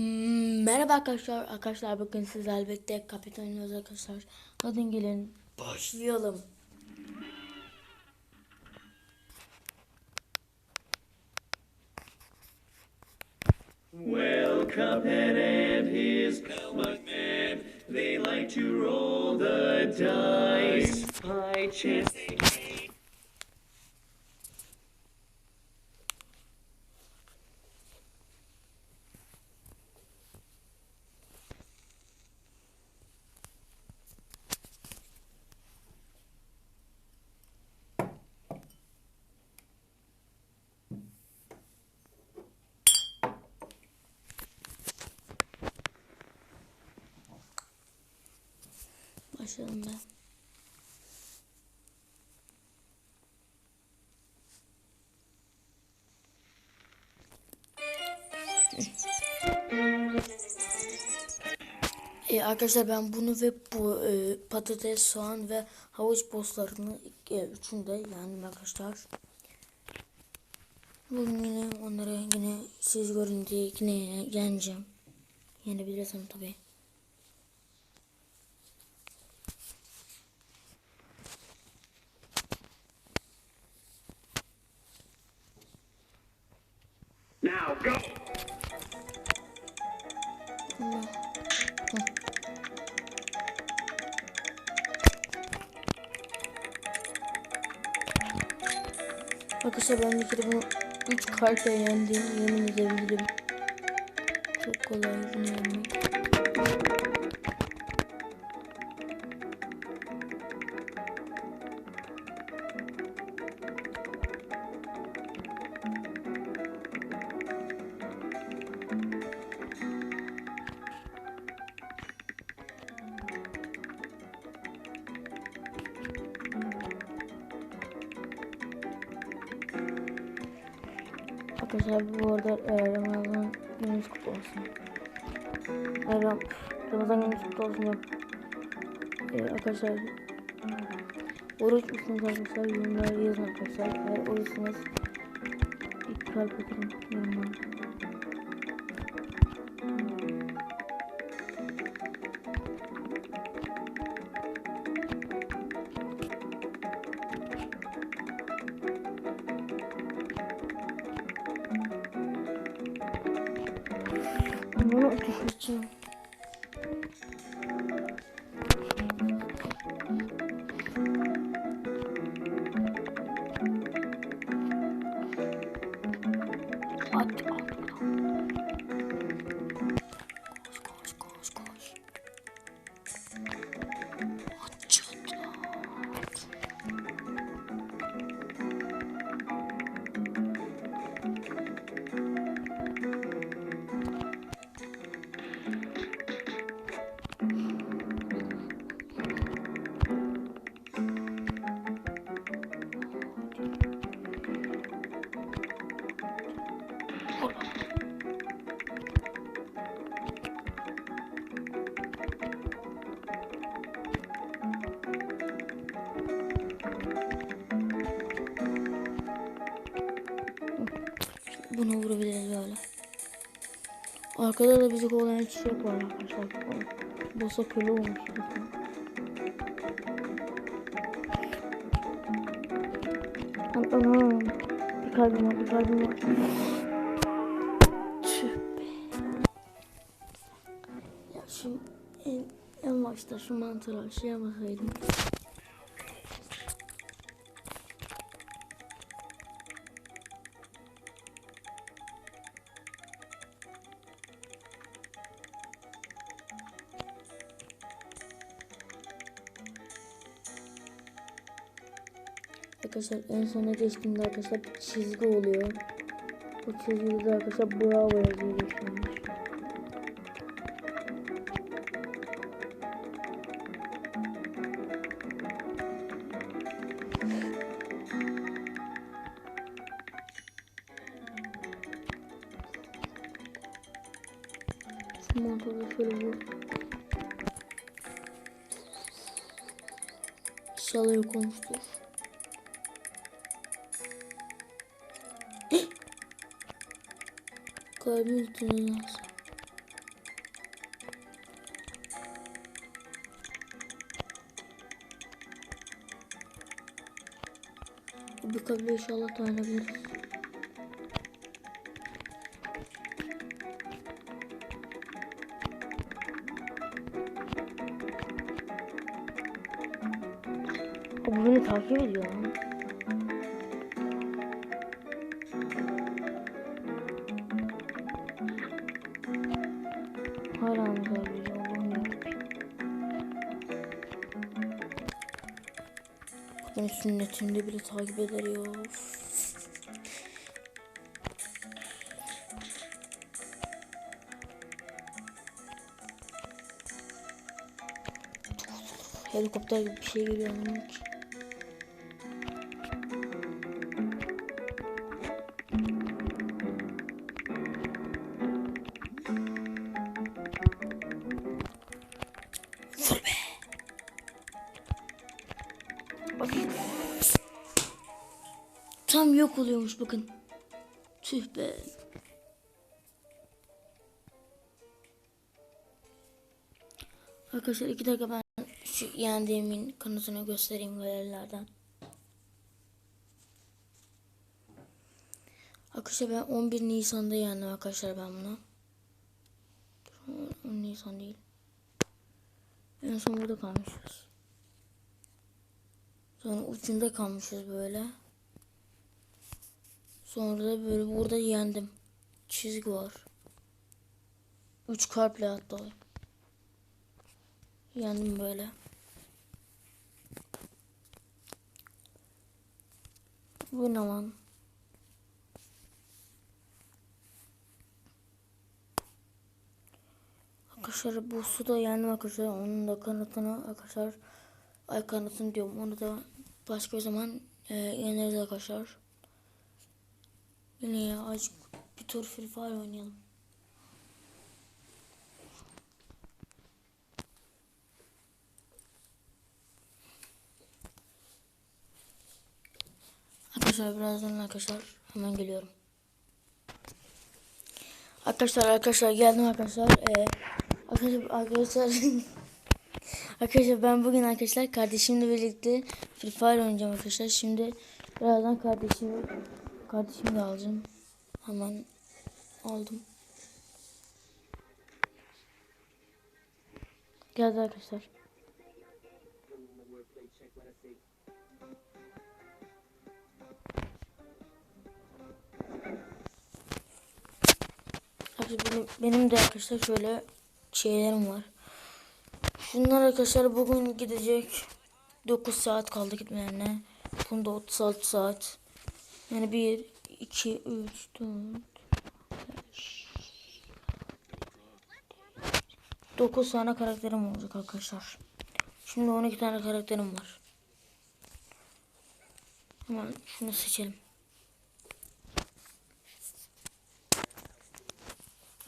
Hmm, Merhaba arkadaşlar. Arkadaşlar bugün sizlerle birlikte kapitan oynuyoruz arkadaşlar. Hadi gelin başlayalım. Well, Cuphead and his pal Mugman, they like to roll the dice. High chance they may. Ben. E, arkadaşlar ben bunu ve bu e, patates, soğan ve havuç boslarını e, üçünde yani arkadaşlar. Bugün yine onları yine siz görün diye yine yeneceğim. Yenebilirsem tabii. 3 kartla yendim. Yemin edebilirim. Çok kolay bunu yenmek. Arkadaşlar bu arada e, Ramazan gününüz kutlu olsun. E, Ram Ramazan gününüz kutlu olsun yok. E, arkadaşlar oruç musunuz arkadaşlar? Yorumlara yazın arkadaşlar. Eğer oruçsunuz bir kalp atın yorumlara. Bunu düşüreceğim. Arkada da bizi kovalayan çiçek var arkadaşlar. Bosa köle olmuş. anam. Bir kalbim var, bir kalbim var. Ya şu en, en başta şu mantıra şey Arkadaşlar en sona geçtiğimde arkadaşlar çizgi oluyor. Bu çizgide de arkadaşlar bravo yazıyor geçmemiş. Şu mantığı şöyle vur. İnşallah yok. kalbi ihtiyacı lazım. Bu kalbi inşallah tanıyabiliriz. O bunu takip ediyor lan. Sünnetimde bile takip eder ya. Helikopter gibi bir şey geliyor. Oluyormuş bakın. Tüh be. Arkadaşlar iki dakika ben şu yendiğimin kanıtını göstereyim galerilerden. Arkadaşlar ben 11 Nisan'da yendim arkadaşlar ben bunu. 10 Nisan değil. En son burada kalmışız. Sonra ucunda kalmışız böyle. Sonra da böyle burada yendim. Çizgi var. Üç kalple hatta. Yendim böyle. Bu ne lan? Arkadaşlar bu su da yendim arkadaşlar. Onun da kanıtını arkadaşlar. Ay kanıtını diyorum. Onu da başka bir zaman e, yeneriz arkadaşlar. Yine ya azıcık bir tur Free Fire oynayalım. Arkadaşlar birazdan arkadaşlar hemen geliyorum. Arkadaşlar arkadaşlar geldim arkadaşlar. Ee, arkadaşlar arkadaşlar arkadaşlar ben bugün arkadaşlar kardeşimle birlikte Free Fire oynayacağım arkadaşlar. Şimdi birazdan kardeşimi kardeşimi de alacağım. Hemen aldım. Geldi arkadaşlar. Benim, benim de arkadaşlar şöyle şeylerim var. Şunlar arkadaşlar bugün gidecek. 9 saat kaldı gitmelerine. Bunda 36 saat. Yani 1, 2, 3, 4, 5, 9 tane karakterim olacak arkadaşlar. Şimdi 12 tane karakterim var. Hemen şunu seçelim.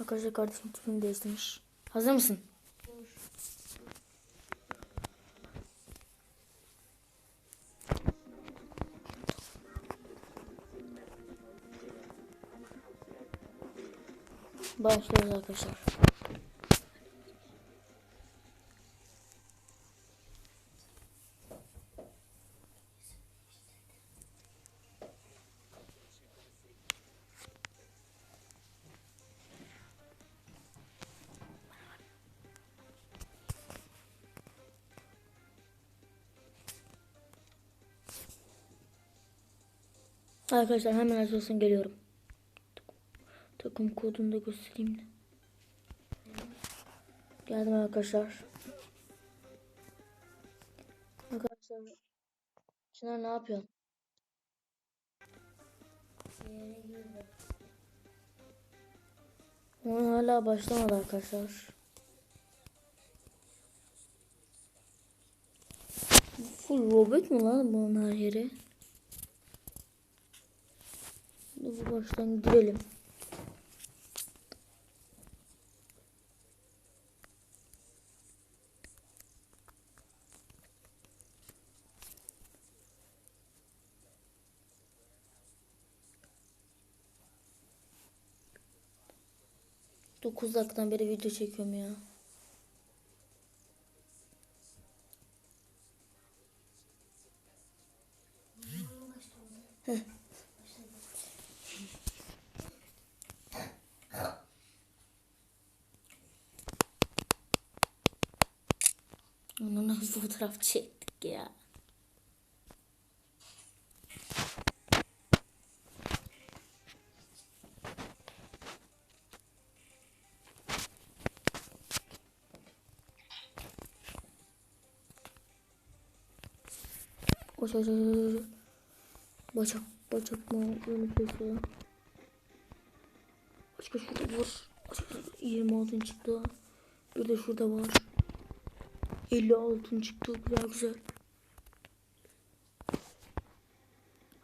Arkadaşlar kardeşim tipini değiştirmiş. Hazır mısın? Başlıyoruz arkadaşlar. Arkadaşlar hemen açılsın geliyorum. Takım kodunu da göstereyim de. Geldim arkadaşlar. Arkadaşlar Çınar ne yapıyorsun? Oyun hala başlamadı arkadaşlar. Full robot mu lan bunun her yeri? Bu baştan girelim. 9 dakikadan beri video çekiyorum ya. Ondan hızlı fotoğraf çektik ya. Koş. Bacak bacak mı? Böyle kesiyor. Başka şurada var. 26 çıktı. Bir de şurada var. 50 altın çıktı. Güzel güzel.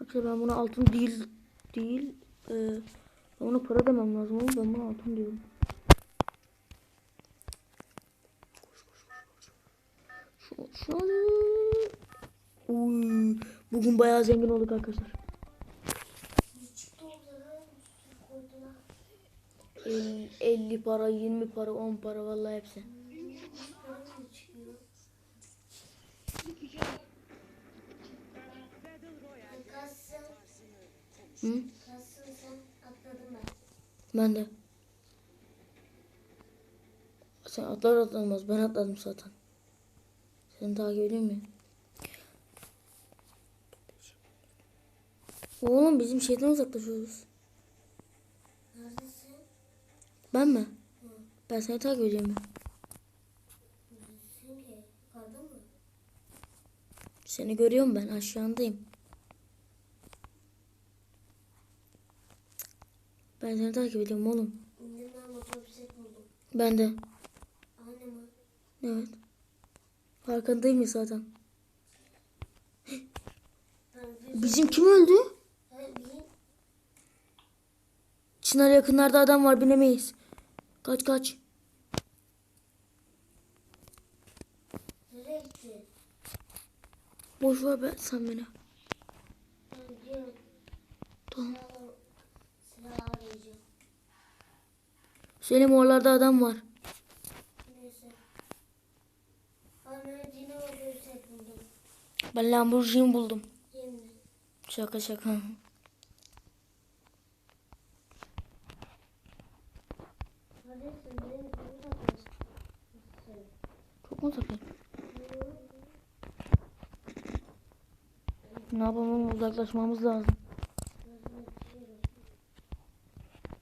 Arkadaşlar ben buna altın değil değil. E, ona para demem lazım ama ben buna altın diyorum. Koş koş koş koş. Şu, şu an... Uy, bugün bayağı zengin olduk arkadaşlar. Orada koydular. 50, 50 para, 20 para, 10 para vallahi hepsi. Hı? ben. De. Sen atlar atlamaz. Ben atladım zaten. Seni takip edeyim mi? Oğlum bizim şeyden uzaklaşıyoruz. Neredesin? Ben mi? Ben seni takip ediyorum. Seni görüyorum ben aşağındayım. Ben seni takip ediyorum oğlum. Ben buldum. De. Aynı mı? Evet. Farkındayım ya zaten. Bizim kim öldü? Hayır, bin. Çınar yakınlarda adam var binemeyiz. Kaç kaç. Nereye gitti? Boş ver be sen beni. Tamam. Selim oralarda adam var. Ben Lamborghini buldum. Şaka şaka. Neredesin? Beni uzaklaştın. Çok mu sakın? Ne yapalım uzaklaşmamız lazım.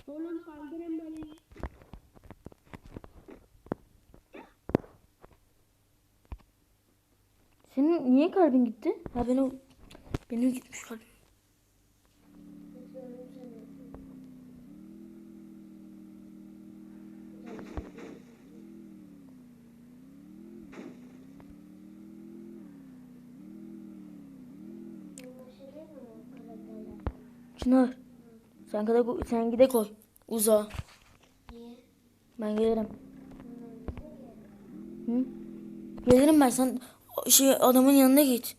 Oğlum kaldırın beni. Senin niye kalbin gitti? Ha benim benim gitmiş kalbim. Tutuyorum seni. Anlaşılıyor mu karakterler? Çınar. Sen gide sen gide koy. Uzağa. Niye? Ben gelirim. Hı? Gelirim ben sen şey adamın yanına git.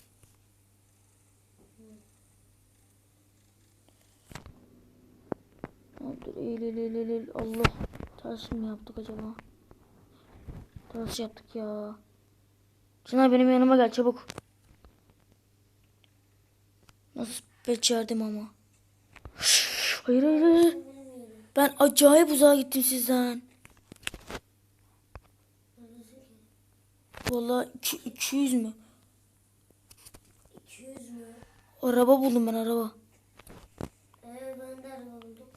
Eğil eğil eğil, eğil. Allah. Ters mi yaptık acaba? Ters yaptık ya. Çınar benim yanıma gel çabuk. Nasıl becerdim ama. Hayır hayır. Ben acayip uzağa gittim sizden. İki- 200 mü? 200 mü? Araba buldum ben araba. Ee ben de araba buldum.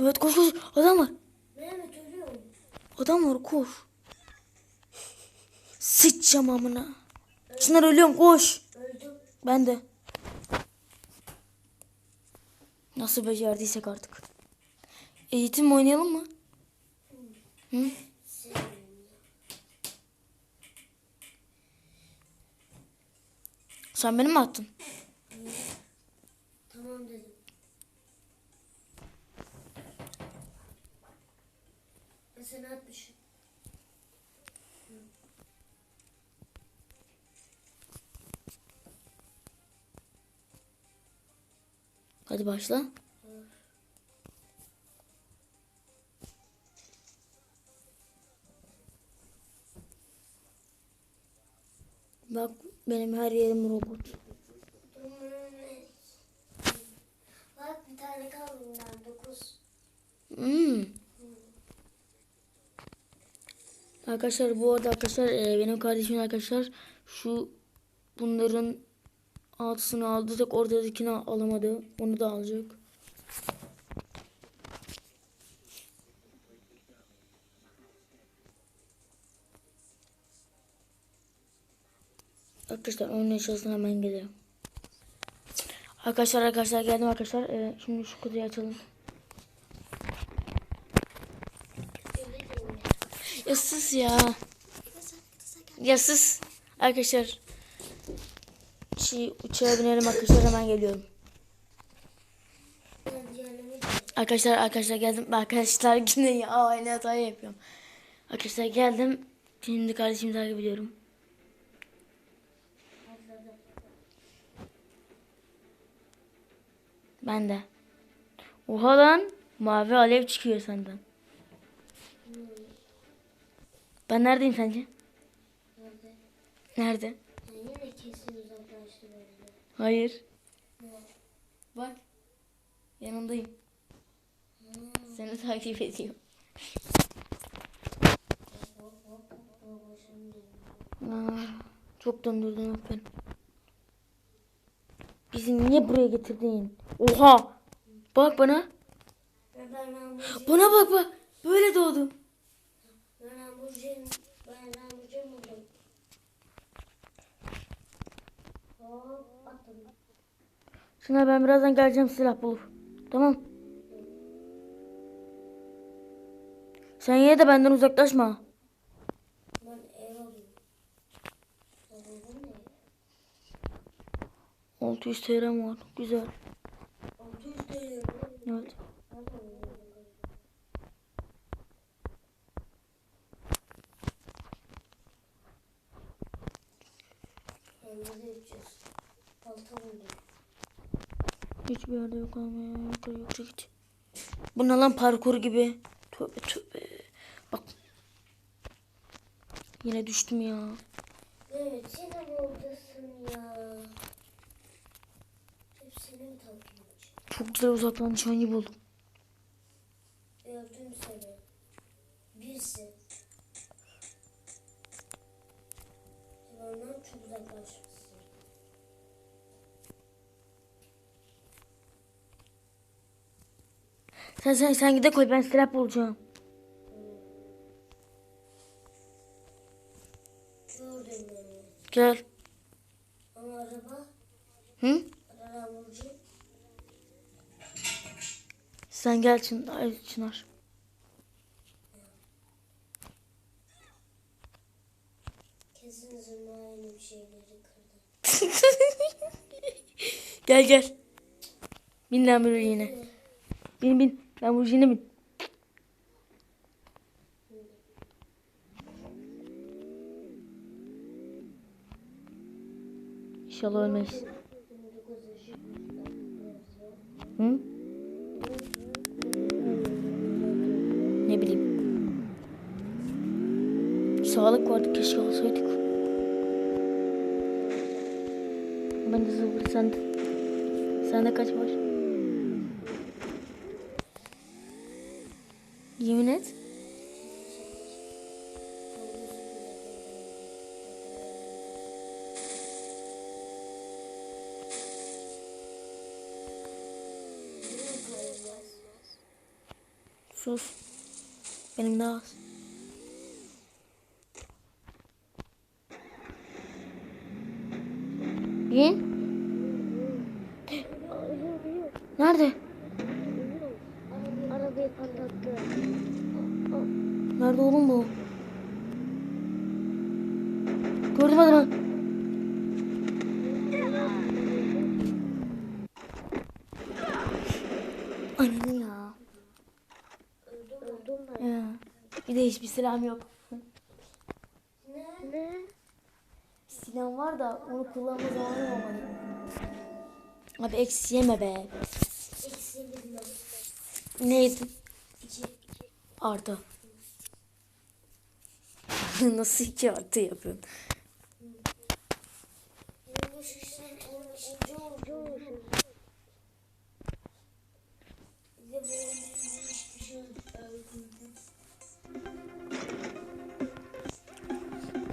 Evet koş koş. Adam var. Mehmet ölüyorum. Adam var koş. Sıçacağım amına. Çınar ölüyorum koş. Öldüm. Ben de. Nasıl becerdiysek artık. Eğitim oynayalım mı? Hı? Sen beni mi attın? Tamam dedim. Ben seni atmışım. Hadi başla. Bak benim her yerim robot. Bak bir tane kaldı bundan. Dokuz. Hmm. Arkadaşlar bu arada arkadaşlar e, benim kardeşimin arkadaşlar şu bunların altısını aldı tek oradakini alamadı. Onu da alacak. Arkadaşlar onun yaşasın hemen geliyorum. Arkadaşlar arkadaşlar geldim arkadaşlar. E, şimdi şu kutuyu açalım. Ya sus ya. Ya sus. Arkadaşlar. Şey, uçağa binelim arkadaşlar hemen geliyorum. Arkadaşlar arkadaşlar geldim. Arkadaşlar yine ya aynı hatayı yapıyorum. Arkadaşlar geldim. Şimdi kardeşimi takip ediyorum. Ben de. Oha lan. Mavi alev çıkıyor senden. Ben neredeyim sence? nerede? Nerede? Yani yine kesin uzaklaştı böyle. Hayır. Bak. Yanındayım. Seni takip ediyorum. Aa, çok döndürdün aferin. Bizi niye buraya getirdin? Oha! Bak bana. Bana bak bak. Böyle doğdum. ben ben hamburger buldum. Hop attım. Şuna ben birazdan geleceğim silah bulup. Tamam. Sen yine de benden uzaklaşma. Ne? 600 TL'm var. Güzel. 600 TL. Evet. Hem de 300. Balta buldum. Hiçbir yerde yok ama. Yukarı yukarı git. Bu ne lan parkur gibi. Tövbe tövbe. Bak. Yine düştüm ya. Evet yine mi oradasın ya? Çok güzel uzaktan nişan gibi Sen sen sen gide koy ben silah bulacağım. Gel. Ama araba, Hı? Sen gel Çınar. Çınar. kesin zırna aynı bir şeyleri kırdı. Gel gel. Bin Lamborghini. Bin bin. Lamborghini bin. İnşallah ölmeyiz. 29 yaşı. Hı? Ne bileyim. Sağlık vardı keşke alsaydık. Ben de sıfır sende. Sende kaç var? Yemin et. Sus. Benim daha az. Bin. Nerede? Arabayı patlattı. Nerede oğlum bu? Gördüm adamı. Ananı ya. Öldüm ben. ya. Bir de hiçbir silahım yok. Ne? Ne? Silahım var da onu kullanma zamanı olmadı. Abi eksi yeme be. Eksi. Neydi? İki. Artı. Nasıl iki artı yapıyorsun?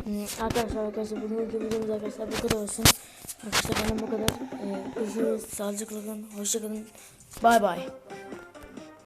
Arkadaşlar arkadaşlar bugünkü videomuz arkadaşlar bu kadar olsun. Arkadaşlar benden bu kadar. Ee, görüşürüz. Sağlıcakla kalın. Hoşçakalın. Bay bay.